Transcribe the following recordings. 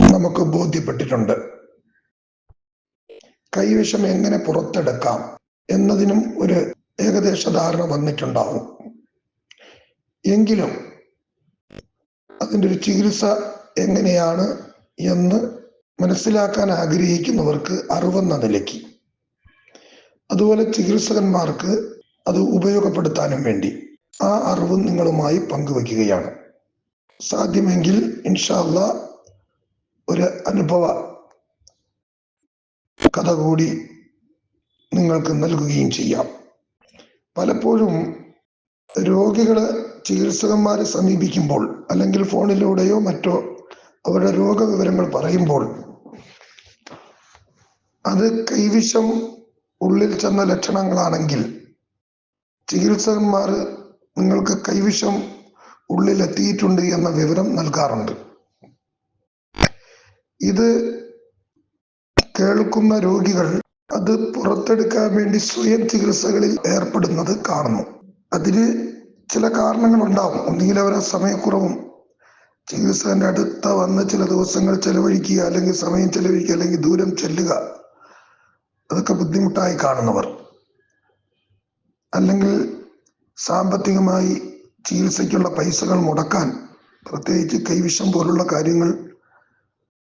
നമുക്ക് ബോധ്യപ്പെട്ടിട്ടുണ്ട്. കൈവശം എങ്ങനെ പുറത്തെടുക്കാം എന്നതിനും ഒരു ഏകദേശ ധാരണ വന്നിട്ടുണ്ടാവും. എങ്കിലും അതിന്റെ ഒരു ചികിത്സ എങ്ങനെയാണ് എന്ന് മനസ്സിലാക്കാൻ ആഗ്രഹിക്കുന്നവർക്ക് അറിവെന്ന നിലയ്ക്ക്. അതുപോലെ ചികിത്സകന്മാർക്ക് അത് ഉപയോഗപ്പെടുത്താനും വേണ്ടി ആ അറിവ് നിങ്ങളുമായി പങ്കുവയ്ക്കുകയാണ്. സാധ്യമെങ്കിൽ ഇൻഷാല്ല ഒരു അനുഭവ കഥ കൂടി നിങ്ങൾക്ക് നൽകുകയും ചെയ്യാം. പലപ്പോഴും രോഗികൾ ചികിത്സകന്മാരെ സമീപിക്കുമ്പോൾ അല്ലെങ്കിൽ ഫോണിലൂടെയോ മറ്റോ അവരുടെ രോഗവിവരങ്ങൾ പറയുമ്പോൾ അത് കൈവിഷം ഉള്ളിൽ ചെന്ന ലക്ഷണങ്ങളാണെങ്കിൽ ചികിത്സകന്മാർ നിങ്ങൾക്ക് കൈവിഷം ഉള്ളിൽ എത്തിയിട്ടുണ്ട് എന്ന വിവരം നൽകാറുണ്ട്. ഇത് കേൾക്കുന്ന രോഗികൾ അത് പുറത്തെടുക്കാൻ വേണ്ടി സ്വയം ചികിത്സകളിൽ ഏർപ്പെടുന്നത് കാണുന്നു. അതിന് ചില കാരണങ്ങൾ ഉണ്ടാവും ഒന്നുകിൽ അവരെ സമയക്കുറവും ചികിത്സകന്റെ അടുത്ത വന്ന് ചില ദിവസങ്ങൾ ചെലവഴിക്കുക അല്ലെങ്കിൽ സമയം ചെലവഴിക്കുക അല്ലെങ്കിൽ ദൂരം ചെല്ലുക. അതൊക്കെ ബുദ്ധിമുട്ടായി കാണുന്നവർ. അല്ലെങ്കിൽ സാമ്പത്തികമായി ചികിത്സയ്ക്കുള്ള പൈസകൾ മുടക്കാൻ പ്രത്യേകിച്ച് കൈവിഷം പോലുള്ള കാര്യങ്ങൾ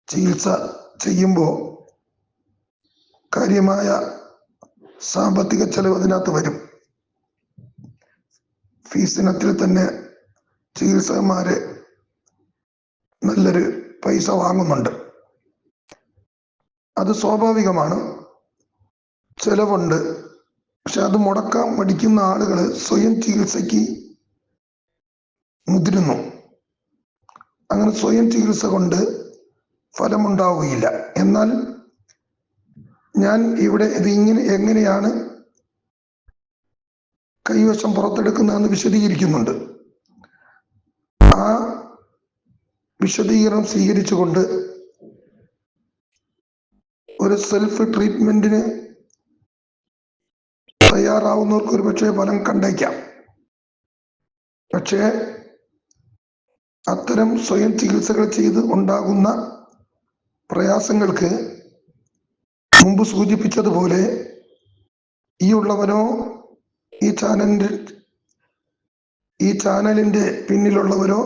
ചികിത്സ ചെയ്യുമ്പോൾ കാര്യമായ സാമ്പത്തിക ചെലവ് അതിനകത്ത് വരും. ഫീസിനത്തിൽ തന്നെ ചികിത്സകന്മാര് നല്ലൊരു പൈസ വാങ്ങുന്നുണ്ട്. അത് സ്വാഭാവികമാണ്. ചെലവുണ്ട്. പക്ഷെ അത് മുടക്കാൻ മടിക്കുന്ന ആളുകൾ സ്വയം ചികിത്സയ്ക്ക് മുതിരുന്നു. അങ്ങനെ സ്വയം ചികിത്സ കൊണ്ട് ഫലമുണ്ടാവുകയില്ല. എന്നാൽ ഞാൻ ഇവിടെ ഇത് ഇങ്ങനെ എങ്ങനെയാണ് കൈവശം പുറത്തെടുക്കുന്നതെന്ന് വിശദീകരിക്കുന്നുണ്ട്. ആ വിശദീകരണം സ്വീകരിച്ചുകൊണ്ട് ഒരു സെൽഫ് ട്രീറ്റ്മെന്റിന് തയ്യാറാവുന്നവർക്ക് ഒരു പക്ഷേ ഫലം കണ്ടേക്കാം. പക്ഷേ അത്തരം സ്വയം ചികിത്സകൾ ചെയ്ത് ഉണ്ടാകുന്ന പ്രയാസങ്ങൾക്ക് മുമ്പ് സൂചിപ്പിച്ചതുപോലെ ഈ ഉള്ളവനോ ഈ ചാനലിന്റെ ഈ ചാനലിന്റെ പിന്നിലുള്ളവരോ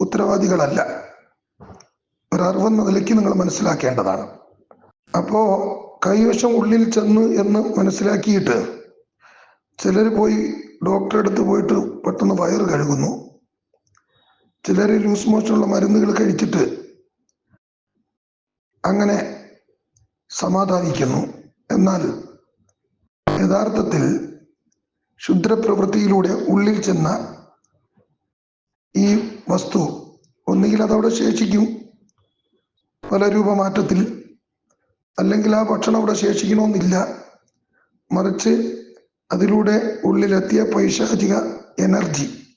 ഉത്തരവാദികളല്ല. ഒരറിവെന്ന നിലയ്ക്ക് നിങ്ങൾ മനസ്സിലാക്കേണ്ടതാണ്. അപ്പോൾ കൈവശം ഉള്ളിൽ ചെന്ന് എന്ന് മനസ്സിലാക്കിയിട്ട് ചിലർ പോയി ഡോക്ടറെ അടുത്ത് പോയിട്ട് പെട്ടെന്ന് വയറ് കഴുകുന്നു. ചിലർ ലൂസ് മോഷനുള്ള മരുന്നുകൾ കഴിച്ചിട്ട് അങ്ങനെ സമാധാനിക്കുന്നു. എന്നാൽ യഥാർത്ഥത്തിൽ ക്ഷുദ്രപ്രവൃത്തിയിലൂടെ ഉള്ളിൽ ചെന്ന ഈ വസ്തു ഒന്നുകിൽ അതവിടെ ശേഷിക്കും പല രൂപമാറ്റത്തിൽ അല്ലെങ്കിൽ ആ ഭക്ഷണം അവിടെ ശേഷിക്കണമെന്നില്ല. മറിച്ച് അതിലൂടെ ഉള്ളിലെത്തിയ പൈശാചിക എനർജി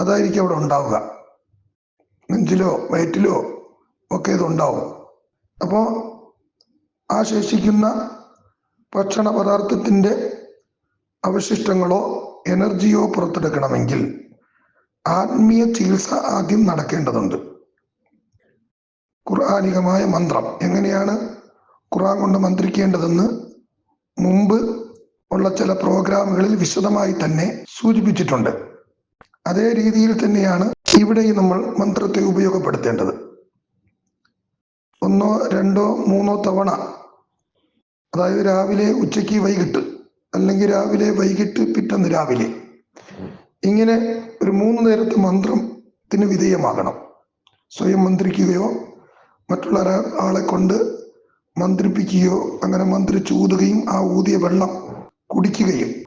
അതായിരിക്കും അവിടെ ഉണ്ടാവുക. നെഞ്ചിലോ വയറ്റിലോ ഒക്കെ ഇതുണ്ടാവും. അപ്പോൾ ആ ശേഷിക്കുന്ന ഭക്ഷണ പദാർത്ഥത്തിന്റെ അവശിഷ്ടങ്ങളോ എനർജിയോ പുറത്തെടുക്കണമെങ്കിൽ ആത്മീയ ചികിത്സ ആദ്യം നടക്കേണ്ടതുണ്ട്. ഖുർആാനികമായ മന്ത്രം എങ്ങനെയാണ് ഖുർആൻ കൊണ്ട് മന്ത്രിക്കേണ്ടതെന്ന് മുമ്പ് ഉള്ള ചില പ്രോഗ്രാമുകളിൽ വിശദമായി തന്നെ സൂചിപ്പിച്ചിട്ടുണ്ട്. അതേ രീതിയിൽ തന്നെയാണ് ഇവിടെയും നമ്മൾ മന്ത്രത്തെ ഉപയോഗപ്പെടുത്തേണ്ടത്. ഒന്നോ രണ്ടോ മൂന്നോ തവണ അതായത് രാവിലെ ഉച്ചയ്ക്ക് വൈകിട്ട് അല്ലെങ്കിൽ രാവിലെ വൈകിട്ട് പിറ്റന്ന് രാവിലെ. ഇങ്ങനെ ഒരു മൂന്ന് നേരത്തെ മന്ത്രത്തിന് വിധേയമാകണം. സ്വയം മന്ത്രിക്കുകയോ മറ്റുള്ള ആളെ കൊണ്ട് മന്ത്രിപ്പിക്കുകയോ അങ്ങനെ മന്ത്രിച്ച് ഊതുകയും ആ ഊതിയ വെള്ളം കുടിക്കുകയും.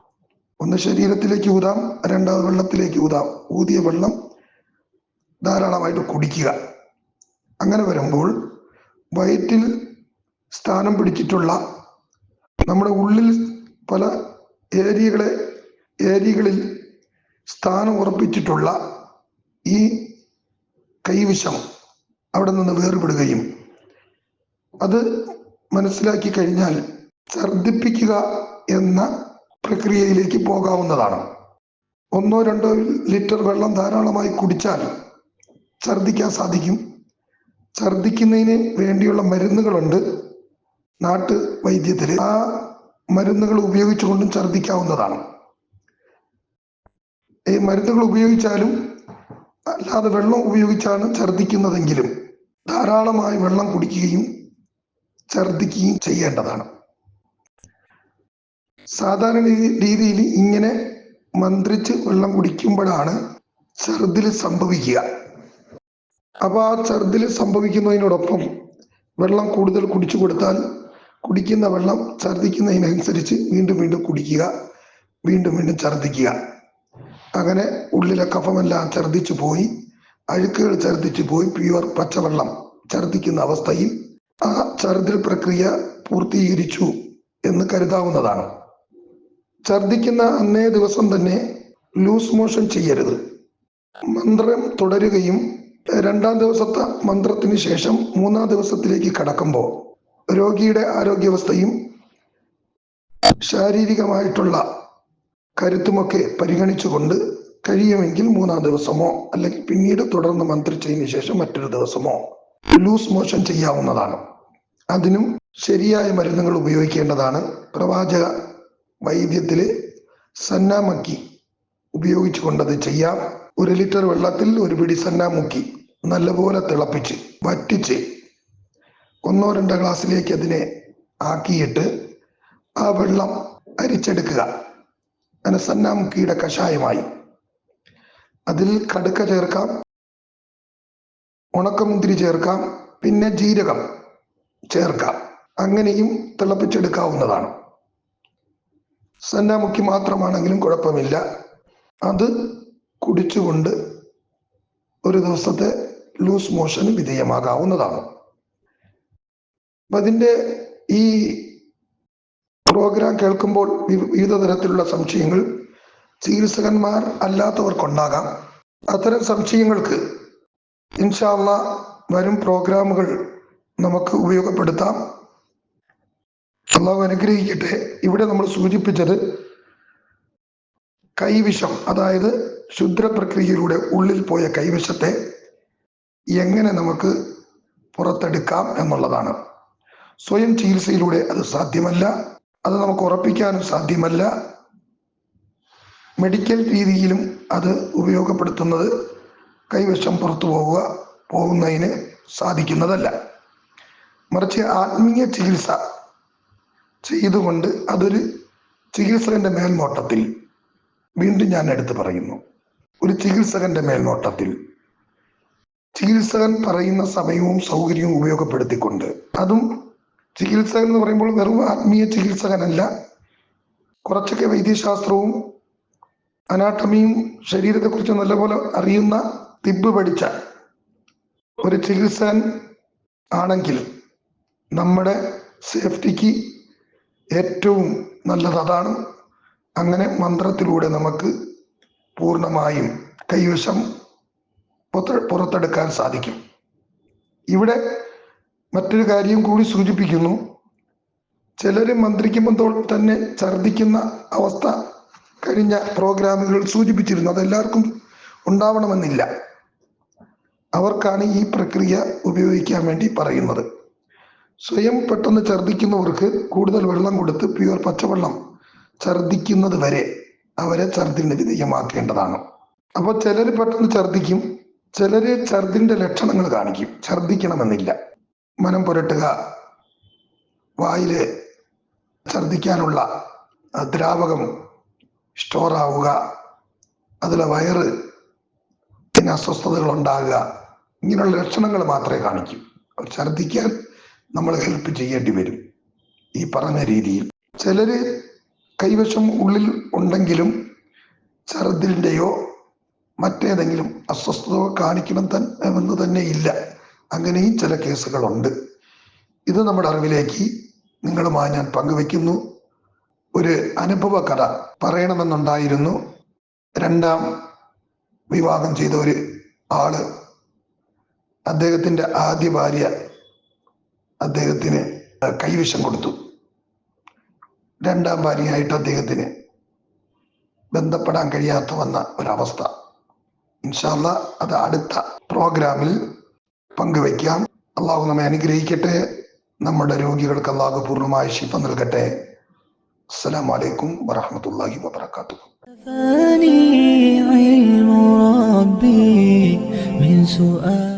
ഒന്ന് ശരീരത്തിലേക്ക് ഊതാം രണ്ടാമത് വെള്ളത്തിലേക്ക് ഊതാം. ഊതിയ വെള്ളം ധാരാളമായിട്ട് കുടിക്കുക. അങ്ങനെ വരുമ്പോൾ വയറ്റിൽ സ്ഥാനം പിടിച്ചിട്ടുള്ള നമ്മുടെ ഉള്ളിൽ പല ഏരിയകളെ ഏരിയകളിൽ സ്ഥാനം ഉറപ്പിച്ചിട്ടുള്ള ഈ കൈവിഷം അവിടെ നിന്ന് വേർപെടുകയും അത് മനസ്സിലാക്കി കഴിഞ്ഞാൽ ഛർദിപ്പിക്കുക എന്ന പ്രക്രിയയിലേക്ക് പോകാവുന്നതാണ്. ഒന്നോ രണ്ടോ ലിറ്റർ വെള്ളം ധാരാളമായി കുടിച്ചാൽ ഛർദിക്കാൻ സാധിക്കും. ഛർദിക്കുന്നതിന് വേണ്ടിയുള്ള മരുന്നുകളുണ്ട് നാട്ടു വൈദ്യത്തിൽ. ആ മരുന്നുകൾ ഉപയോഗിച്ചുകൊണ്ടും ഛർദിക്കാവുന്നതാണ് ഈ മരുന്നുകൾ ഉപയോഗിച്ചാലും അല്ലാതെ വെള്ളം ഉപയോഗിച്ചാണ് ഛർദിക്കുന്നതെങ്കിലും ധാരാളമായി വെള്ളം കുടിക്കുകയും ഛർദിക്കുകയും ചെയ്യേണ്ടതാണ്. സാധാരണ രീതിയിൽ ഇങ്ങനെ മന്ത്രിച്ച് വെള്ളം കുടിക്കുമ്പോഴാണ് ഛർദിൽ സംഭവിക്കുക. അപ്പൊ ആ ഛർദിൽ സംഭവിക്കുന്നതിനോടൊപ്പം വെള്ളം കൂടുതൽ കുടിച്ചു കൊടുത്താൽ കുടിക്കുന്ന വെള്ളം ഛർദിക്കുന്നതിനനുസരിച്ച് വീണ്ടും വീണ്ടും കുടിക്കുക വീണ്ടും വീണ്ടും ഛർദിക്കുക അങ്ങനെ ഉള്ളിലെ കഫമെല്ലാം ഛർദിച്ചു പോയി അഴുക്കുകൾ ഛർദിച്ചു പോയി പ്യുവർ പച്ചവെള്ളം ഛർദിക്കുന്ന അവസ്ഥയിൽ ആ ഛർദിൽ പ്രക്രിയ പൂർത്തീകരിച്ചു എന്ന് കരുതാവുന്നതാണ്. ഛർദിക്കുന്ന അന്നേ ദിവസം തന്നെ ലൂസ് മോഷൻ ചെയ്യരുത്. മന്ത്രം തുടരുകയും രണ്ടാം ദിവസത്തെ മന്ത്രത്തിന് ശേഷം മൂന്നാം ദിവസത്തിലേക്ക് കടക്കുമ്പോൾ രോഗിയുടെ ആരോഗ്യാവസ്ഥയും ശാരീരികമായിട്ടുള്ള കരുത്തുമൊക്കെ പരിഗണിച്ചുകൊണ്ട് കഴിയുമെങ്കിൽ മൂന്നാം ദിവസമോ അല്ലെങ്കിൽ പിന്നീട് തുടർന്ന് മന്ത്രിച്ചതിന് ശേഷം മറ്റൊരു ദിവസമോ ലൂസ് മോഷൻ ചെയ്യാവുന്നതാണ്. അതിനും ശരിയായ മരുന്നുകൾ ഉപയോഗിക്കേണ്ടതാണ്. പ്രവാചക വൈദ്യത്തിൽ സന്നാമക്കി ഉപയോഗിച്ചുകൊണ്ടത് ചെയ്യാം. ഒരു ലിറ്റർ വെള്ളത്തിൽ ഒരു പിടി സന്ന മുക്കി നല്ലപോലെ തിളപ്പിച്ച് വറ്റിച്ച് ഒന്നോ രണ്ടോ ഗ്ലാസ്സിലേക്ക് അതിനെ ആക്കിയിട്ട് ആ വെള്ളം അരിച്ചെടുക്കുക. അങ്ങനെ സന്നാമുക്കിയുടെ കഷായമായി. അതിൽ കടുക്ക ചേർക്കാം. ഉണക്കമുന്തിരി ചേർക്കാം. പിന്നെ ജീരകം ചേർക്കാം. അങ്ങനെയും തിളപ്പിച്ചെടുക്കാവുന്നതാണ്. സന്നാമുക്കി മാത്രമാണെങ്കിലും കുഴപ്പമില്ല. അത് കുടിച്ചുകൊണ്ട് ഒരു ദിവസത്തെ ലൂസ് മോഷന് വിധേയമാകാവുന്നതാണ്. അപ്പൊ അതിന്റെ ഈ പ്രോഗ്രാം കേൾക്കുമ്പോൾ വിവിധ തരത്തിലുള്ള സംശയങ്ങൾ ചികിത്സകന്മാർ അല്ലാത്തവർക്കുണ്ടാകാം. അത്തരം സംശയങ്ങൾക്ക് ഇൻഷാല്ല വരും പ്രോഗ്രാമുകൾ നമുക്ക് ഉപയോഗപ്പെടുത്താം. അള്ളാഹു അനുഗ്രഹിക്കട്ടെ. ഇവിടെ നമ്മൾ സൂചിപ്പിച്ചത് കൈവിഷം അതായത് ശുദ്ര പ്രക്രിയയിലൂടെ ഉള്ളിൽ പോയ കൈവശത്തെ എങ്ങനെ നമുക്ക് പുറത്തെടുക്കാം എന്നുള്ളതാണ്. സ്വയം ചികിത്സയിലൂടെ അത് സാധ്യമല്ല. അത് നമുക്ക് ഉറപ്പിക്കാനും സാധ്യമല്ല. മെഡിക്കൽ രീതിയിലും അത് ഉപയോഗപ്പെടുത്തുന്നത് കൈവശം പുറത്തു പോവുക പോകുന്നതിന് സാധിക്കുന്നതല്ല. മറിച്ച് ആത്മീയ ചികിത്സ ചെയ്തുകൊണ്ട് അതൊരു ചികിത്സകന്റെ മേൽനോട്ടത്തിൽ വീണ്ടും ഞാൻ എടുത്തു പറയുന്നു. ഒരു ചികിത്സകന്റെ മേൽനോട്ടത്തിൽ. ചികിത്സകൻ പറയുന്ന സമയവും സൗകര്യവും ഉപയോഗപ്പെടുത്തിക്കൊണ്ട്. അതും ചികിത്സകൻ എന്ന് പറയുമ്പോൾ വെറും ആത്മീയ ചികിത്സകനല്ല. കുറച്ചൊക്കെ വൈദ്യശാസ്ത്രവും അനാട്ടമിയും ശരീരത്തെക്കുറിച്ച് നല്ലപോലെ അറിയുന്ന തിബ് പഠിച്ച ഒരു ചികിത്സകൻ ആണെങ്കിൽ നമ്മുടെ സേഫ്റ്റിക്ക് ഏറ്റവും നല്ലത് അതാണ്. അങ്ങനെ മന്ത്രത്തിലൂടെ നമുക്ക് പൂർണമായും കൈവശം പുറത്ത് പുറത്തെടുക്കാൻ സാധിക്കും. ഇവിടെ മറ്റൊരു കാര്യം കൂടി സൂചിപ്പിക്കുന്നു. ചിലര് മന്ത്രിക്കുമ്പോൾ തന്നെ ഛർദിക്കുന്ന അവസ്ഥ കഴിഞ്ഞ പ്രോഗ്രാമുകൾ സൂചിപ്പിച്ചിരുന്നു. അതെല്ലാവർക്കും ഉണ്ടാവണമെന്നില്ല. അവർക്കാണ് ഈ പ്രക്രിയ ഉപയോഗിക്കാൻ വേണ്ടി പറയുന്നത്. സ്വയം പെട്ടെന്ന് ഛർദിക്കുന്നവർക്ക് കൂടുതൽ വെള്ളം കൊടുത്ത് പ്യുവർ പച്ചവെള്ളം ഛർദിക്കുന്നത് വരെ അവരെ ഛർദിന് വിധേയമാക്കേണ്ടതാണ് അപ്പോൾ ചിലർ പെട്ടെന്ന് ഛർദിക്കും ചിലര് ഛർദിന്റെ ലക്ഷണങ്ങൾ കാണിക്കും. ഛർദിക്കണമെന്നില്ല. മനം പുരട്ടുക വായിൽ ഛർദിക്കാനുള്ള ദ്രാവകം സ്റ്റോർ ആവുക അതിലെ വയറ് പിന്നെ അസ്വസ്ഥതകൾ ഉണ്ടാകുക ഇങ്ങനെയുള്ള ലക്ഷണങ്ങൾ മാത്രമേ കാണിക്കൂ. ഛർദിക്കാൻ നമ്മൾ ഹെൽപ്പ് ചെയ്യേണ്ടി വരും. ഈ പറഞ്ഞ രീതിയിൽ. ചിലര് കൈവശം ഉള്ളിൽ ഉണ്ടെങ്കിലും ഛർദിലിന്റെയോ മറ്റേതെങ്കിലും അസ്വസ്ഥതയോ കാണിക്കണം എന്ന് തന്നെ ഇല്ല. അങ്ങനെയും ചില കേസുകളുണ്ട്. ഇത് നമ്മുടെ അറിവിലേക്ക് നിങ്ങളുമായി ഞാൻ പങ്കുവെക്കുന്നു ഒരു അനുഭവ കഥ പറയണമെന്നുണ്ടായിരുന്നു. രണ്ടാം വിവാഹം ചെയ്ത ഒരു ആൾ. അദ്ദേഹത്തിന്റെ ആദ്യ ഭാര്യ അദ്ദേഹത്തിന് കൈവശം കൊടുത്തു. രണ്ടാം ഭാര്യയായിട്ട് അദ്ദേഹത്തിന് ബന്ധപ്പെടാൻ കഴിയാത്ത വന്ന ഒരവസ്ഥ ഇൻഷാല്ല അത് അടുത്ത പ്രോഗ്രാമിൽ പങ്കുവയ്ക്കാം അള്ളാഹു നമ്മെ അനുഗ്രഹിക്കട്ടെ നമ്മുടെ രോഗികൾക്ക് അള്ളാഹു പൂർണ്ണമായ ശിഫ നൽകട്ടെ അസ്സലാമു അലൈക്കും വറഹമത്തല്ലാഹി വബർക്കാത്തു كفاني علم ربي من سؤال